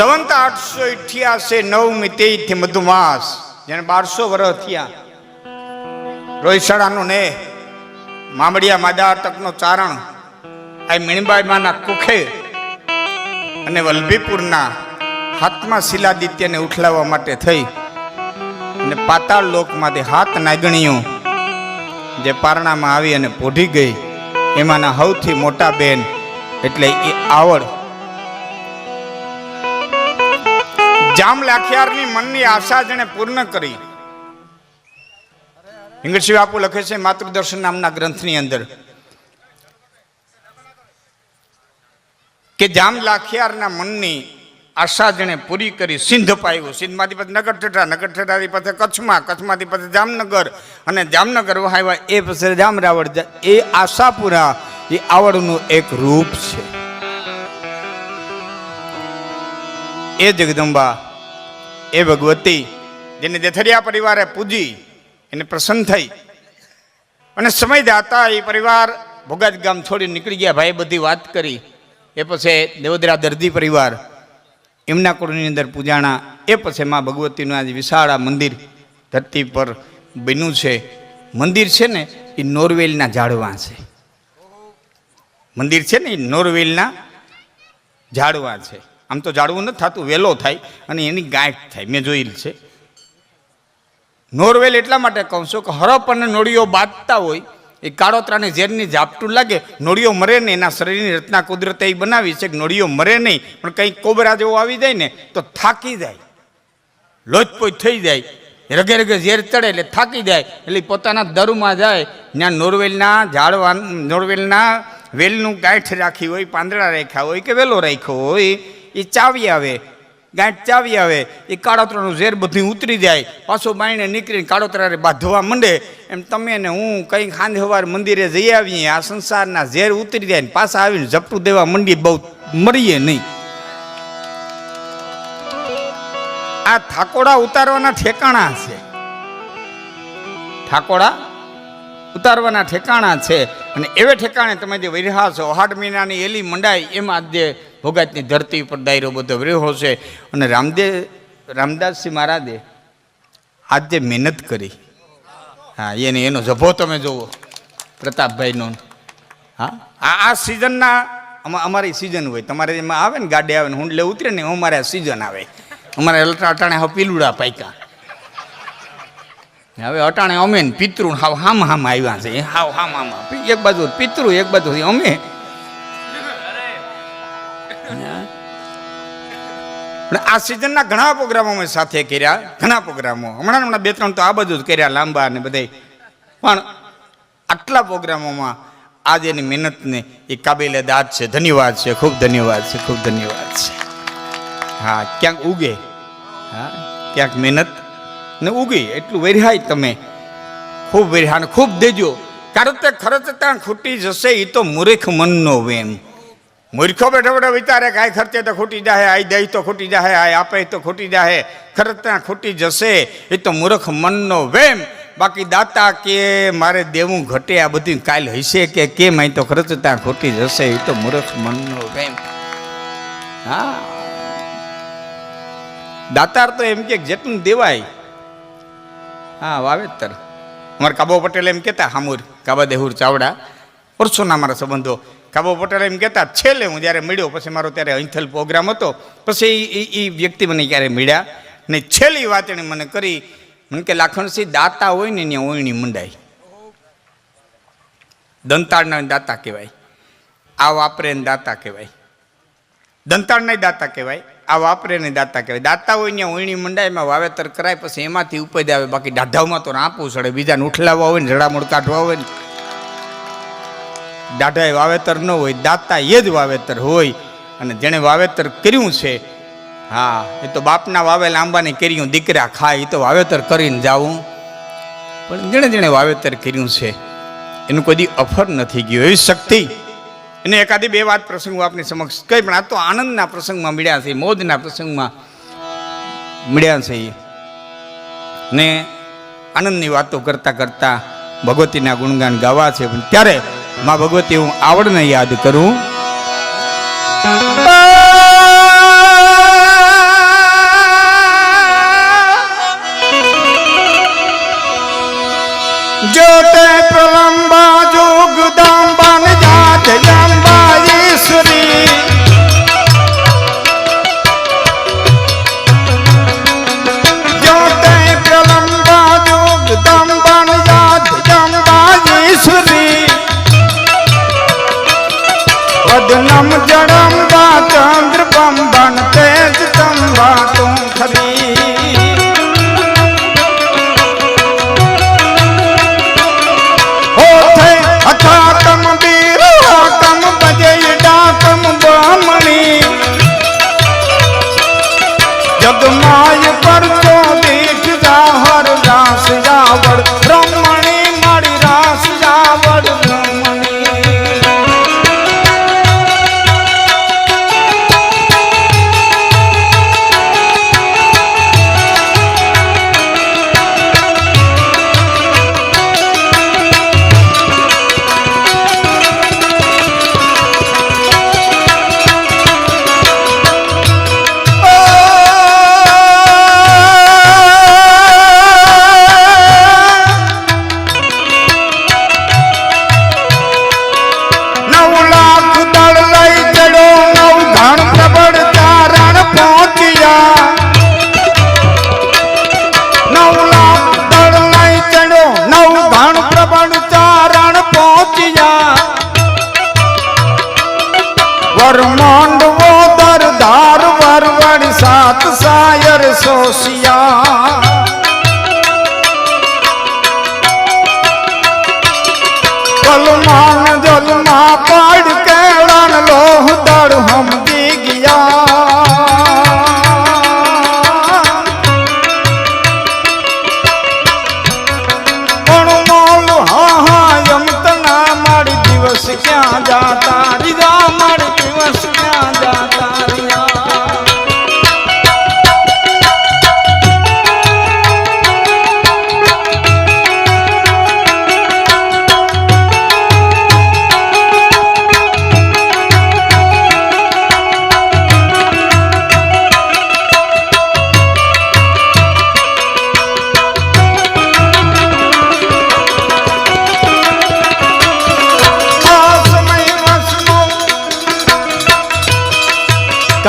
સંવંત આઠસો અઠ્યાસી નવમી તેઈથી મધુમાસ જેને બારસો વર્ષ થયા. રોહિશાળાનું ને મામડિયા માદાતકનો ચારણ, આ મીણબાઈ માના કુખે અને વલ્લભીપુરના હાથમાં શિલાદિત્યને ઉઠલાવવા માટે થઈ. અને પાતાળ લોકમાંથી હાથ નાગણીઓ જે પારણામાં આવી અને પોઢી ગઈ, એમાંના સૌથી મોટા બેન એટલે એ આવડ જામ લાખિયારની મનની આશા જેણે પૂર્ણ કરી. ઇંગ્લિશ બાપુ લખે છે માતૃદર્શન નામના ગ્રંથની અંદર. કે જામ લાખિયારના મનની આશા જેણે પૂરી કરી, સિંધ પાયું સિંધમાંથી પછી નગર થતા પછી કચ્છમાં, કચ્છમાંથી પછી જામનગર અને જામનગર વહાવ્યા એ પછી જામ રાવળ એ આશાપુરા, એ આવડનું એક રૂપ છે. એ જગદંબા એ ભગવતી, જેને દેથરિયા પરિવારે પૂજી, એને પ્રસન્ન થઈ. અને સમય દાતા એ પરિવાર ભોગાજ ગામ છોડી નીકળી ગયા. ભાઈ બધી વાત કરી. એ પછી દેવદરા દર્દી પરિવાર એમના કુળની અંદર પૂજાણા, એ પછી માં ભગવતીનું આજે વિશાળ મંદિર ધરતી પર બન્યું છે. મંદિર છે ને, એ નોરવેલના ઝાડવા છે. મંદિર છે ને, એ નોરવેલના ઝાડવા છે. આમ તો ઝાડવું નથી થતું વહેલો થાય અને એની ગાંઠ થાય. મેં જોયેલ છે. નોરવેલ એટલા માટે કહું છું કે હરપ અને નોળીઓ બાંધતા હોય, એ કાળોતરાને ઝેરની ઝાપટું લાગે. નોળીઓ મરે નહીં, એના શરીરની રચના કુદરતે બનાવી છે કે નોળીઓ મરે નહીં, પણ કંઈક કોબરા જેવો આવી જાય ને, તો થાકી જાય. લોચપોચ થઈ જાય. રગે રગે ઝેર ચડે એટલે થાકી જાય. એટલે પોતાના દરુમાં જાય. ત્યાં નોરવેલના ઝાડવા નોરવેલના વેલનું ગાંઠ રાખી હોય, પાંદડા રાખ્યા હોય કે વેલો રાખ્યો હોય એ ચાવી આવે, ગાંઠ ચાવી આવે એ કાળોતરાનું ઝેર બધું ઉતરી જાય, પાછો બાઈને નીકળીને કાળોતરાને બાંધવા માંડે. એમ તમે ને હું સાંજ સવાર મંદિરે જઈ આવીએ, આ સંસારના ઝેર ઉતરી જાય ને પાછા આવીને ઝપટું દેવા મંડી બહુ મરીએ નહીં. આ થાકોડા ઉતારવાના ઠેકાણા છે. ઠાકોડા ઉતારવાના ઠેકાણા છે. અને એવે ઠેકાણે તમે જે વૈરહા છો અહાડ મહિનાની એલી મંડાઈ, એમાં જે ભોગાતની ધરતી ઉપર દાયરો બધો રહ્યો છે અને રામદેવ રામદાસજી મહારાજે આજે મહેનત કરી. હા, એને, એનો જભો તમે જુઓ પ્રતાપભાઈનો. હા? આ આ સિઝનના અમા- અમારી સિઝન હોય. તમારે એમાં આવે ને ગાડી આવે ને હુંડલે ઉતરે ને અમારે આ સિઝન આવે. અમારે અટાણે હવે પીલુડા પાક્યા. હવે અટાણે અમે ને પિતૃ હાવ હામ હામ આવ્યા છે. હાવ હામ હામ. એક બાજુ પિતૃ, એક બાજુ અમે. આ સિઝનના ઘણા પ્રોગ્રામો અમે સાથે કર્યા, ઘણા પ્રોગ્રામો. હમણાં હમણાં બે, ત્રણ તો આ બધું જ કર્યા, લાંબા ને બધે પણ આટલા પ્રોગ્રામોમાં આજે એની મહેનતને એ કાબિલે દાદ છે, ધન્યવાદ છે, ખૂબ ધન્યવાદ છે, ખૂબ ધન્યવાદ છે. હા, ક્યાંક ઉગે. હા, ક્યાંક મહેનત ને ઉગી. એટલું વેરહાય તમે. ખૂબ વેરહાને ખૂબ દેજો. કારણ કે ખરેખર ત્યાં ખૂટી જશે એ તો મૂર્ખ મનનો વેમ. મૂર્ખો બેઠો બેઠો વિચારે કે આ ખર્ચે તો ખૂટી જાય આ દઈ તો ખૂટી જાહે આ આપે તો ખૂટી જાહે. ખર્ચતા ખૂટી જશે, એ તો મૂર્ખ મનનો વેમ. બાકી દાતા કે મારે દેવું ઘટે, આ બધું કાલ હશે કે કેમ અહીં તો ખર્ચતા ખૂટી જશે, એ તો મૂર્ખ મનનો વેમ. હા. દાતાર તો એમ કે જેટલું દેવાય. હા, વાવેતર. અમારે કાબો પટેલ એમ કહેતા, હામુર, કાબા દેહુર ચાવડા. વર્ષોના મારા સંબંધો. કાબો પટેલ એમ કહેતા, છેલ્લે હું જ્યારે મળ્યો, પછી મારો ત્યારે અહીંથલ પ્રોગ્રામ હતો. પછી એ એ વ્યક્તિ મને ક્યારે મળ્યા ને છેલ્લી વાત એણે મને કરી. મને કે, લાખણસિંહ, દાતા હોય ને ત્યાં ઓયણી મંડાય. દંતાળના દાતા કહેવાય. આ વાપરે ને દાતા કહેવાય. દંતાળના દાતા કહેવાય. આ વાપરે ને દાતા કહેવાય. દાતા હોય ને ઓયણી મંડાયમાં વાવેતર કરાય, પછી એમાંથી ઉપજ આવે. બાકી દાઢાવમાં તો રાપવું સડે, બીજાને ઉઠલાવવા હોય ને જડામૂળ કાઢવા હોય ને. દાઢાએ વાવેતર ન હોય દાતા એ જ વાવેતર હોય. અને જેણે વાવેતર કર્યું છે, હા, એ તો બાપના વાવેલ આંબાને કર્યું દીકરા ખાય, એ તો વાવેતર કરીને જાવું પણ જેણે જેણે વાવેતર કર્યું છે, એનું કોઈ અફર નથી ગયું. એવી શક્તિ. એને એકાદી બે વાત પ્રસંગ આપની સમક્ષ કઈ પણ આ તો આનંદના પ્રસંગમાં મળ્યા છે, મોજના પ્રસંગમાં મળ્યા છે. ને આનંદની વાતો કરતા કરતા ભગવતીના ગુણગાન ગાવા છે, પણ ત્યારે માં ભગવતી હું આવડને યાદ કરું. જો আমার রঙ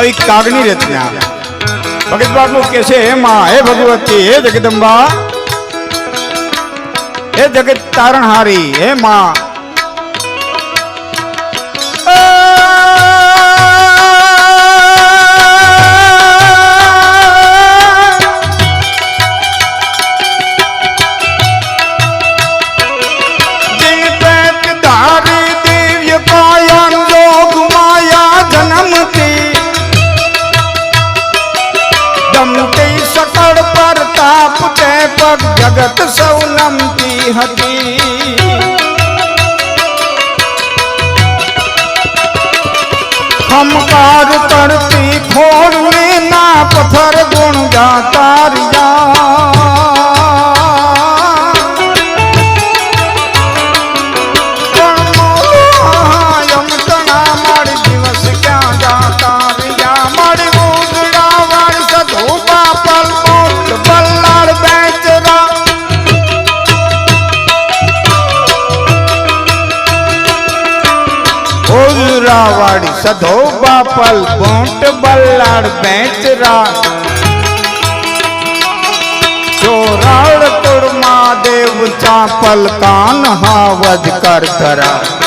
થઈ કાગની રચના. ભગત બાપુ કે છે હે માં હે ભગવતી, હે જગદંબા, હે જગત તારણહારી, હે માં સધો બાપલ ભોંટ બલ્લાડ બેચરા ચોરાળ કુળમાં દેવ ચાપલ કાન હાવજ કર ધરા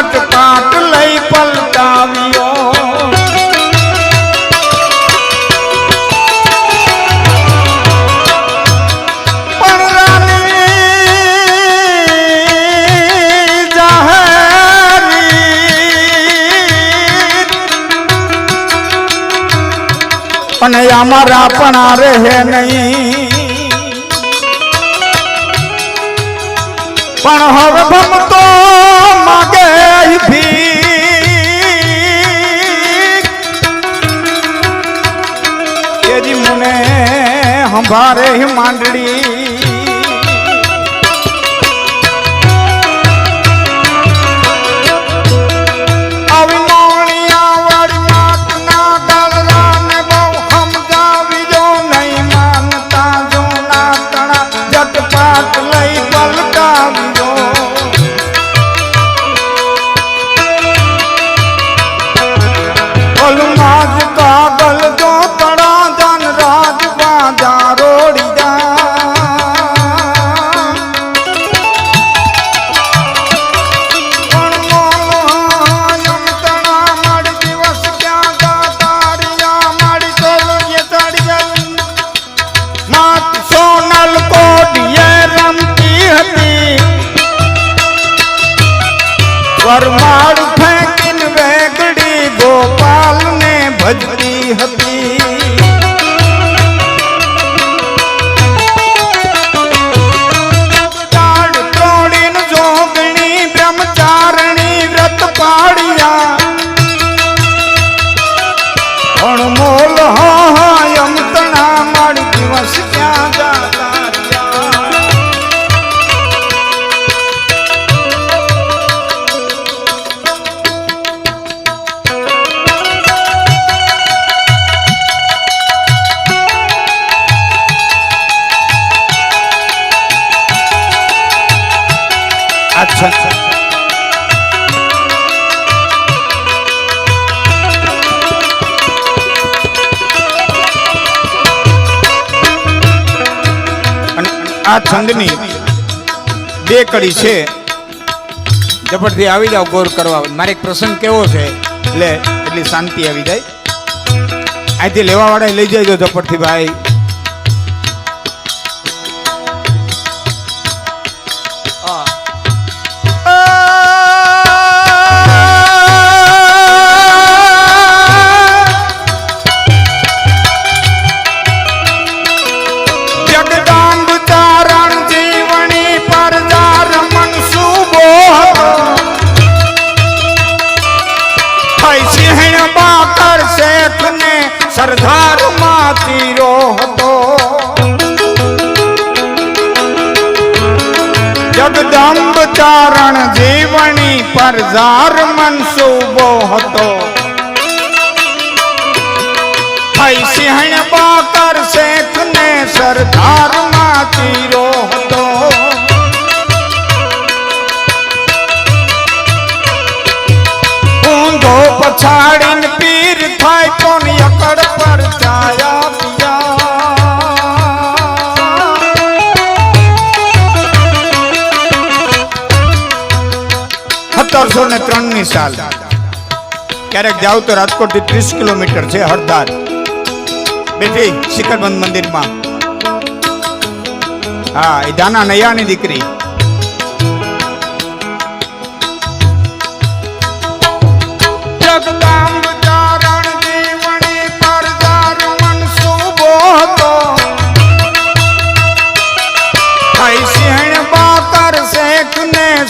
લટ પાટ લઈ પલટાવ્યો. અને અમારા પણ રહે નહીં. પણ હવે ભમતો સંભારે માંડડી વરમાળ ફેંકીને વેગડી ગોપાલને ભજતી હતી. આ છંદની બે કડી છે. ઝપટથી આવી જાવ ગોર કરવા. મારે એક પ્રસંગ કેવો છે એટલે એટલી શાંતિ આવી જાય. અહીંથી લેવાવાળા લઈ જાય ઝપટથી ભાઈ. ચારણ જીવણી પર જાર મનસુબો હતો. થઈ સિંહણ બાકર શેખ ને સરદારમાં ચીરો હતો. ઊંધો પછાડીને સત્તરસો ને ત્રણની સાલ. ક્યારેક જાવ તો રાજકોટથી ત્રીસ કિલોમીટર છે હરદાર. બેઠી શિખરબંધ મંદિરમાં. હા, એ દાના નૈયાની દીકરી.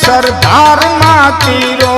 સરદાર માં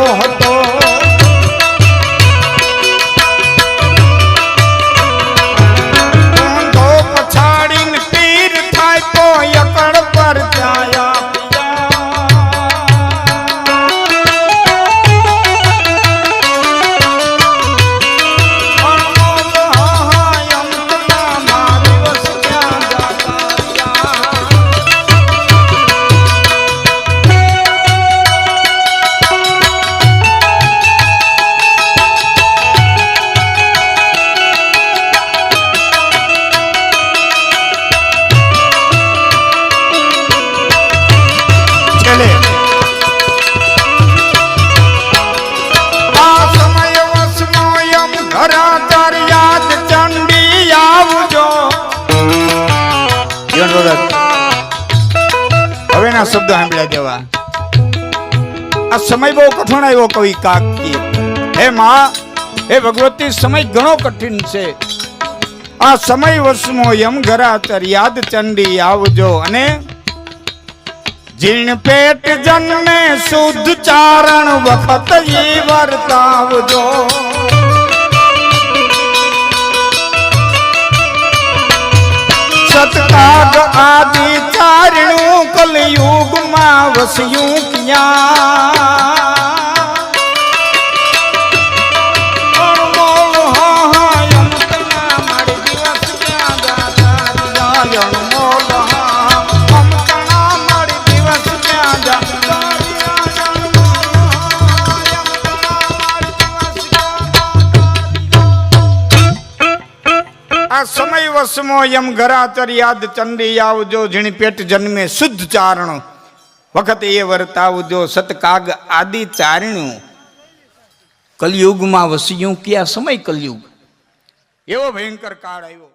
આવ્યો કવિ કાકી? હે માં, હે ભગવતી, સમય ઘણો કઠિન છે. આ સમય વસમો યમ ઘરાતર યાદ ચંડી આવજો અને જીણ પેટ જન્મે શુદ્ધ ચારણ વખત ઈ વર્તાવજો. સતકાગ આદિ ચારણું કલયુગમાં વસ્યું ક્યાં? વસમો યમ ઘરાચર યાદ ચંડી આવજો જીણી પેટ જન્મે શુદ્ધ ચારણ. વખત એ વર્તાવજો, સતકાગ આદિ ચારણું કલયુગમાં વસ્યું, ક્યાં સમય કલયુગ? એવો ભયંકર કાળ આવ્યો.